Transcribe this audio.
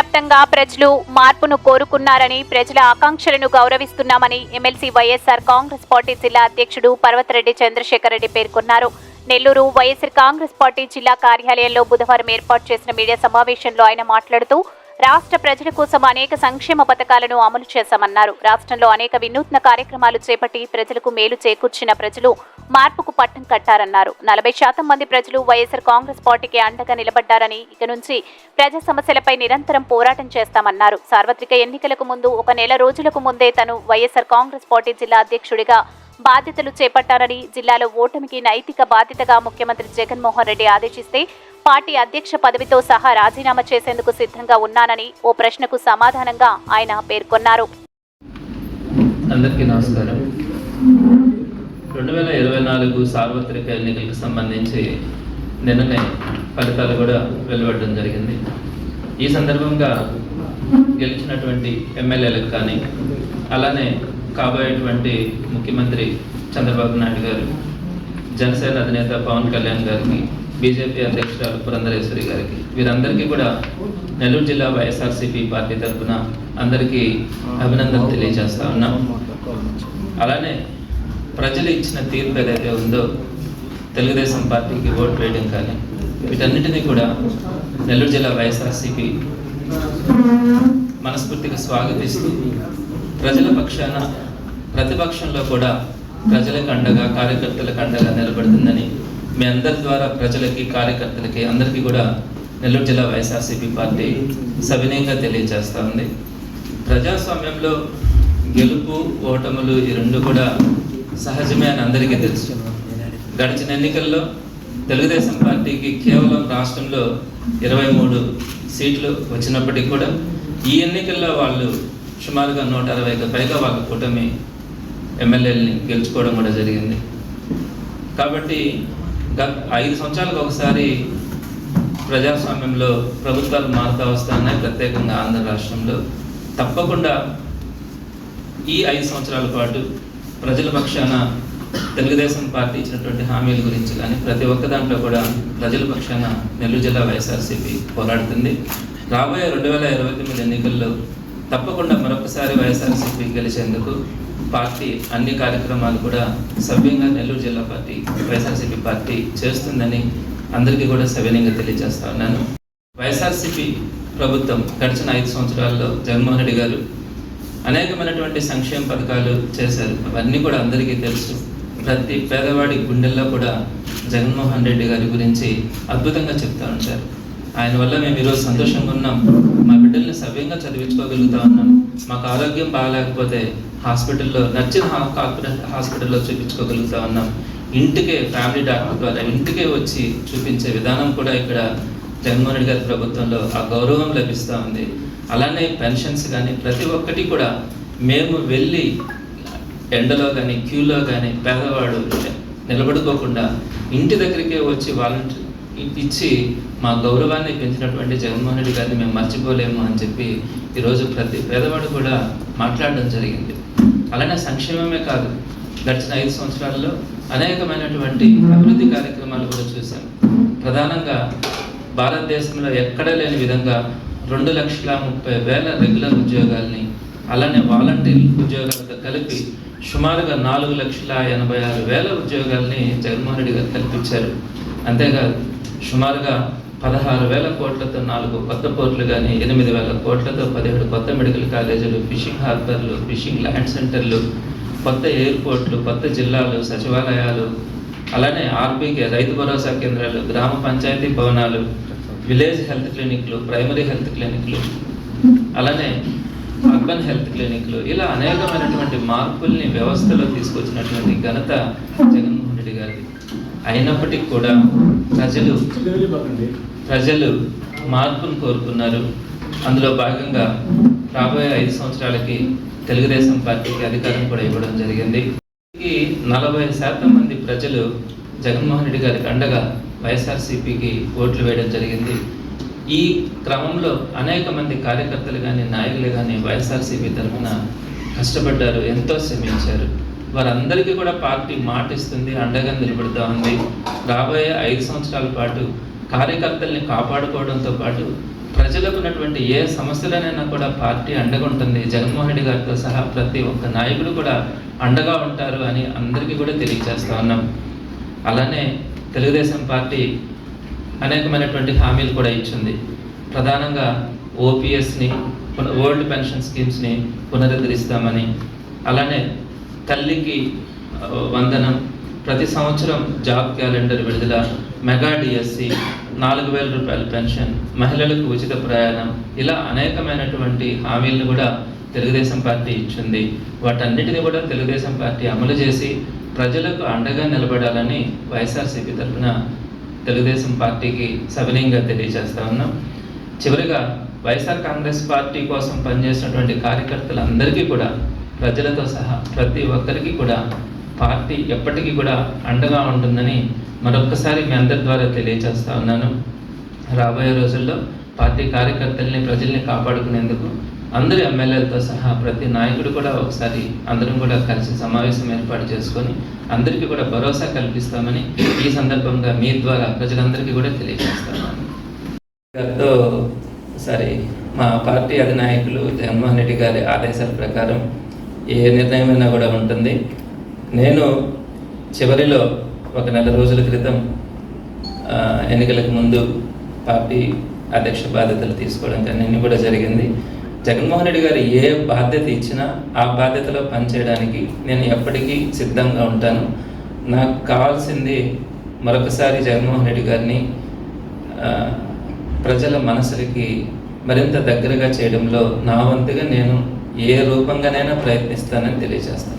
వ్యాప్తంగా ప్రజలు మార్పును కోరుకున్నారని ప్రజల ఆకాంక్షలను గౌరవిస్తున్నామని ఎమ్మెల్సీ వైఎస్ఆర్ కాంగ్రెస్ పార్టీ జిల్లా అధ్యక్షుడు పర్వతరెడ్డి చంద్రశేఖర్ రెడ్డి పేర్కొన్నారు. నెల్లూరు వైఎస్ఆర్ కాంగ్రెస్ పార్టీ జిల్లా కార్యాలయంలో బుధవారం ఏర్పాటు చేసిన మీడియా సమావేశంలో ఆయన మాట్లాడుతూ రాష్ట్ర ప్రజల కోసం అనేక సంక్షేమ పథకాలను అమలు చేశామన్నారు. రాష్ట్రంలో అనేక వినూత్న కార్యక్రమాలు చేపట్టి ప్రజలకు మేలు చేకూర్చిన ప్రజలు మార్పుకు పట్టం కట్టారన్నారు. నలభై శాతం మంది ప్రజలు వైఎస్ఆర్ కాంగ్రెస్ పార్టీకి అండగా నిలబడ్డారని ఇక నుంచి ప్రజా సమస్యలపై నిరంతరం పోరాటం చేస్తామన్నారు. సార్వత్రిక ఎన్నికలకు ముందు ఒక నెల రోజులకు ముందే తను వైఎస్ఆర్ కాంగ్రెస్ పార్టీ జిల్లా అధ్యక్షుడిగా బాధ్యతలు చేపట్టారని జిల్లాలో ఓటమికి నైతిక బాధ్యతగా ముఖ్యమంత్రి జగన్మోహన్ రెడ్డి ఆదేశిస్తే పార్టీ అధ్యక్ష పదవితో సహా రాజీనామా చేసేందుకు సిద్ధంగా ఉన్నానని ఓ ప్రశ్నకు సమాధానంగా ఆయన పేర్కొన్నారు. అందరికీ నమస్కారం. రెండు వేల ఇరవై నాలుగు సార్వత్రిక ఎన్నికలకు సంబంధించి నిన్ననే ఫలితాలు కూడా వెలువడడం జరిగింది. ఈ సందర్భంగా గెలిచినటువంటి ఎమ్మెల్యేలకు కానీ అలానే కాబోయేటువంటి ముఖ్యమంత్రి చంద్రబాబు నాయుడు గారు జనసేన అధినేత పవన్ కళ్యాణ్ గారికి బీజేపీ అధ్యక్షురాలు పురంధరేశ్వరి గారికి వీరందరికీ కూడా నెల్లూరు జిల్లా వైఎస్ఆర్సీపీ పార్టీ తరఫున అందరికీ అభినందన తెలియజేస్తా ఉన్నాం. అలానే ప్రజలు ఇచ్చిన తీర్పు ఏదైతే ఉందో తెలుగుదేశం పార్టీకి ఓటు వేయడం కానీ వీటన్నిటినీ కూడా నెల్లూరు జిల్లా వైఎస్ఆర్సీపీ మనస్ఫూర్తిగా స్వాగతిస్తూ ప్రజల పక్షాన ప్రతిపక్షంలో కూడా ప్రజలకు అండగా కార్యకర్తలకు అండగా నిలబడుతుందని మీ అందరి ద్వారా ప్రజలకి కార్యకర్తలకి అందరికీ కూడా నెల్లూరు జిల్లా వైఎస్ఆర్సీపీ పార్టీ సవినయంగా తెలియజేస్తూ ఉంది. ప్రజాస్వామ్యంలో గెలుపు ఓటములు ఈ రెండు కూడా సహజమే అని అందరికీ తెలుసు. గడిచిన ఎన్నికల్లో తెలుగుదేశం పార్టీకి కేవలం రాష్ట్రంలో ఇరవై మూడు సీట్లు వచ్చినప్పటికీ కూడా ఈ ఎన్నికల్లో వాళ్ళు సుమారుగా నూట అరవైకి పైగా వాళ్ళ కూటమి ఎమ్మెల్యేలని గెలుచుకోవడం కూడా జరిగింది. కాబట్టి గత ఐదు సంవత్సరాలకు ఒకసారి ప్రజాస్వామ్యంలో ప్రభుత్వాలు మారుతా వస్తున్నాయి ప్రత్యేకంగా ఆంధ్ర రాష్ట్రంలో. తప్పకుండా ఈ ఐదు సంవత్సరాల పాటు ప్రజల పక్షాన తెలుగుదేశం పార్టీ ఇచ్చినటువంటి హామీల గురించి కానీ ప్రతి ఒక్క దాంట్లో కూడా ప్రజల పక్షాన నెల్లూరు జిల్లా వైఎస్ఆర్సీపీ పోరాడుతుంది. రాబోయే రెండు వేల ఇరవై తొమ్మిది ఎన్నికల్లో తప్పకుండా మరొకసారి వైఎస్ఆర్సీపీ గెలిచేందుకు పార్టీ అన్ని కార్యక్రమాలు కూడా సవ్యంగా నెల్లూరు జిల్లా పార్టీ వైఎస్ఆర్సీపీ పార్టీ చేస్తుందని అందరికీ కూడా సవినయంగా తెలియజేస్తా ఉన్నాను. వైఎస్ఆర్సీపీ ప్రభుత్వం గడిచిన ఐదు సంవత్సరాల్లో జగన్మోహన్ రెడ్డి గారు అనేకమైనటువంటి సంక్షేమ పథకాలు చేశారు. అవన్నీ కూడా అందరికీ తెలుసు. ప్రతి పేదవాడి గుండెల్లో కూడా జగన్మోహన్ రెడ్డి గారి గురించి అద్భుతంగా చెప్తా ఉంటారు. ఆయన వల్ల మేము ఈరోజు సంతోషంగా ఉన్నాం. మా బిడ్డల్ని సవ్యంగా చదివించుకోగలుగుతా ఉన్నాం. మాకు ఆరోగ్యం బాగాలేకపోతే హాస్పిటల్లో నచ్చిన హా- హాస్పిటల్లో చూపించుకోగలుగుతా ఉన్నాం. ఇంటికే ఫ్యామిలీ డాక్టర్ ద్వారా ఇంటికే వచ్చి చూపించే విధానం కూడా ఇక్కడ జగన్మోహన్ రెడ్డి గారి ప్రభుత్వంలో ఆ గౌరవం లభిస్తూ ఉంది. అలానే పెన్షన్స్ కానీ ప్రతి ఒక్కటి కూడా మేము వెళ్ళి ఎండలో కానీ క్యూలో కానీ పేదవాడు నిలబడుకోకుండా ఇంటి దగ్గరికే వచ్చి వాలంటీర్ ఇచ్చి మా గౌరవాన్ని పెంచినటువంటి జగన్మోహన్ రెడ్డి గారిని మేము మర్చిపోలేము అని చెప్పి ఈరోజు ప్రతి పేదవాడు కూడా మాట్లాడడం జరిగింది. అలానే సంక్షేమమే కాదు. గడిచిన ఐదు సంవత్సరాల్లో అనేకమైనటువంటి అభివృద్ధి కార్యక్రమాలు కూడా చూసాం ప్రధానంగా భారతదేశంలో ఎక్కడ లేని విధంగా రెండు లక్షల ముప్పై వేల రెగ్యులర్ ఉద్యోగాల్ని అలానే వాలంటీర్ ఉద్యోగాలతో కలిపి సుమారుగా నాలుగు లక్షల ఎనభై ఆరు వేల ఉద్యోగాల్ని జగన్మోహన్ రెడ్డి గారు కల్పించారు. అంతేకాదు సుమారుగా పదహారు వేల కోట్లతో నాలుగు కొత్త పోర్టులు కానీ ఎనిమిది వేల కోట్లతో పదిహేడు కొత్త మెడికల్ కాలేజీలు ఫిషింగ్ హార్బర్లు ఫిషింగ్ ల్యాండ్ సెంటర్లు కొత్త ఎయిర్పోర్ట్లు కొత్త జిల్లాలు సచివాలయాలు అలానే ఆర్బీకే రైతు భరోసా కేంద్రాలు గ్రామ పంచాయతీ భవనాలు విలేజ్ హెల్త్ క్లినిక్లు ప్రైమరీ హెల్త్ క్లినిక్లు అలానే అర్బన్ హెల్త్ క్లినిక్లు. ఇలా అనేకమైనటువంటి మార్పుల్ని వ్యవస్థలో తీసుకొచ్చినటువంటి ఘనత జగన్మోహన్ రెడ్డి గారిది. అయినప్పటికీ కూడా ప్రజలు ప్రజలు మార్పును కోరుకున్నారు. అందులో భాగంగా రాబోయే ఐదు సంవత్సరాలకి తెలుగుదేశం పార్టీకి అధికారం కూడా ఇవ్వడం జరిగింది. నలభై శాతం మంది ప్రజలు జగన్మోహన్ రెడ్డి గారికి అండగా వైఎస్ఆర్సీపీకి ఓట్లు వేయడం జరిగింది. ఈ క్రమంలో అనేక మంది కార్యకర్తలు కానీ నాయకులు కానీ వైఎస్ఆర్సీపీ తరఫున కష్టపడ్డారు ఎంతో శ్రమించారు. వారందరికీ కూడా పార్టీ మాట ఇస్తుంది అండగా నిలబడుతూ ఉంది. రాబోయే ఐదు సంవత్సరాల పాటు కార్యకర్తల్ని కాపాడుకోవడంతో పాటు ప్రజలకు ఉన్నటువంటి ఏ సమస్యలనైనా కూడా పార్టీ అండగా ఉంటుంది జగన్మోహన్ రెడ్డి గారితో సహా ప్రతి ఒక్క నాయకుడు కూడా అండగా ఉంటారు అని అందరికీ కూడా తెలియజేస్తా ఉన్నాం. అలానే తెలుగుదేశం పార్టీ అనేకమైనటువంటి హామీలు కూడా ఇచ్చింది. ప్రధానంగా ఓపీఎస్ని ఓల్డ్ పెన్షన్ స్కీమ్స్ని పునరుద్ధరిస్తామని. అలానే తల్లికి వందనం ప్రతి సంవత్సరం జాబ్ క్యాలెండర్ విడుదల మెగా డిఎస్సి నాలుగు వేల రూపాయల పెన్షన్ మహిళలకు ఉచిత ప్రయాణం ఇలా అనేకమైనటువంటి హామీలను కూడా తెలుగుదేశం పార్టీ ఇచ్చింది. వాటన్నిటిని కూడా తెలుగుదేశం పార్టీ అమలు చేసి ప్రజలకు అండగా నిలబడాలని వైఎస్ఆర్సీపీ తరఫున తెలుగుదేశం పార్టీకి సవినయంగా తెలియజేస్తా ఉన్నాం. చివరిగా వైఎస్ఆర్ కాంగ్రెస్ పార్టీ కోసం పనిచేసినటువంటి కార్యకర్తలందరికీ కూడా ప్రజలతో సహా ప్రతి ఒక్కరికి కూడా పార్టీ ఎప్పటికీ కూడా అండగా ఉంటుందని మరొక్కసారి మీ అందరి ద్వారా తెలియజేస్తా ఉన్నాను. రాబోయే రోజుల్లో పార్టీ కార్యకర్తల్ని ప్రజల్ని కాపాడుకునేందుకు అందరి ఎమ్మెల్యేలతో సహా ప్రతి నాయకుడు కూడా ఒకసారి అందరం కూడా కలిసి సమావేశం ఏర్పాటు చేసుకొని అందరికీ కూడా భరోసా కల్పిస్తామని ఈ సందర్భంగా మీ ద్వారా ప్రజలందరికీ కూడా తెలియజేస్తున్నాను గారితో సరే మా పార్టీ అధినాయకులు జగన్మోహన్ రెడ్డి గారి ఆదేశాల ప్రకారం ఏ నిర్ణయమైనా కూడా ఉంటుంది. నేను చివరిలో ఒక నెల రోజుల క్రితం ఎన్నికలకు ముందు పార్టీ అధ్యక్ష బాధ్యతలు తీసుకోవడం కానీ అన్ని కూడా జరిగింది. జగన్మోహన్ రెడ్డి గారు ఏ బాధ్యత ఇచ్చినా ఆ బాధ్యతలో పనిచేయడానికి నేను ఎప్పటికీ సిద్ధంగా ఉంటాను. నాకు కావాల్సింది మరొకసారి జగన్మోహన్ రెడ్డి గారిని ప్రజల మనసులకి మరింత దగ్గరగా చేయడంలో నా వంతుగా నేను ఏ రూపంగానైనా ప్రయత్నిస్తానని తెలియజేస్తాను